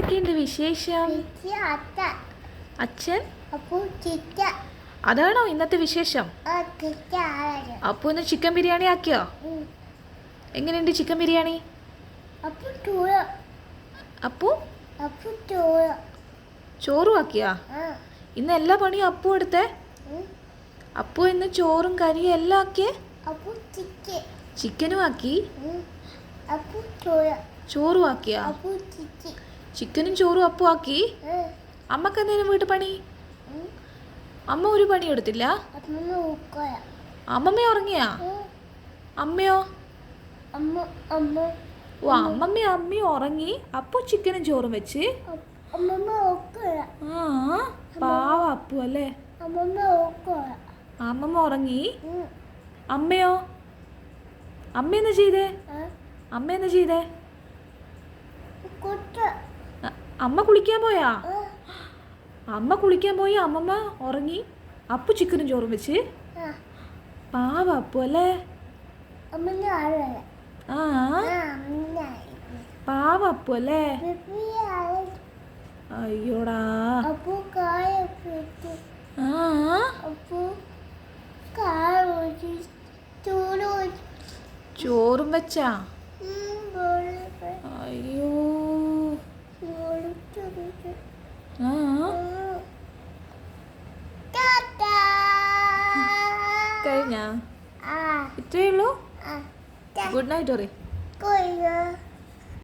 എന്തൊക്കെയുണ്ട് വിശേഷം? അച്ഛൻ. അതാണോ ഇന്നത്തെ വിശേഷം? അപ്പു ഇന്ന് ചിക്കൻ ബിരിയാണി ആക്കിയോ? എങ്ങനെയുണ്ട് ചിക്കൻ ബിരിയാണി? അപ്പു ചോറും. ആക്കിയാ? ഇന്ന് എല്ലാ പണിയും അപ്പു എടുത്തേ. അപ്പു ഇന്ന് ചോറും കറിയും എല്ലാം ആക്കിയേ ചിക്കനും ആക്കി? ചോറും. ആക്കിയാ? ചിക്കനും ചോറും അപ്പു ആക്കി. അമ്മയ്ക്ക് എന്തേലും വീട്ടു പണി? അമ്മ ഒരു പണി എടുത്തില്ല? അമ്മമ്മ ഉറങ്ങിയാ? അമ്മയോ? അമ്മ അമ്മ. ഓ അമ്മമ്മ അമ്മയും ഉറങ്ങി. അപ്പു ചിക്കനും ചോറും വെച്ച്. ആ പാവ അപ്പു അല്ലേ? അമ്മമ്മ ഉറങ്ങി. അമ്മയോ? അമ്മ എന്താ ചെയ്തേ? അമ്മ എന്താ ചെയ്തേ? അമ്മ കുളിക്കാൻ പോയാ? അമ്മ കുളിക്കാൻ പോയി അമ്മമ്മ ഉറങ്ങി. അപ്പു ചിക്കനും ചോറും വെച്ച്. പാവ അപ്പു അല്ലേ? ആ. പാവ അപ്പു അല്ലേ? അയ്യോടാ. ചോറും വെച്ചാ. പിടിച്ചു ആ അപ്പു കായ ഒഴിച്ച് ചൂട് ഒഴിച്ച് ചോറും വെച്ചാ ഉം, ബോൾ പോയി. അയ്യോ ബോൾ ചുരുട്ടി. ആ ഉം. ടാറ്റാ. കഴിഞ്ഞാ ഇത്രയേ ഉള്ളൂ. ഗുഡ് നൈറ്റ് പറയും കൊയ്യ.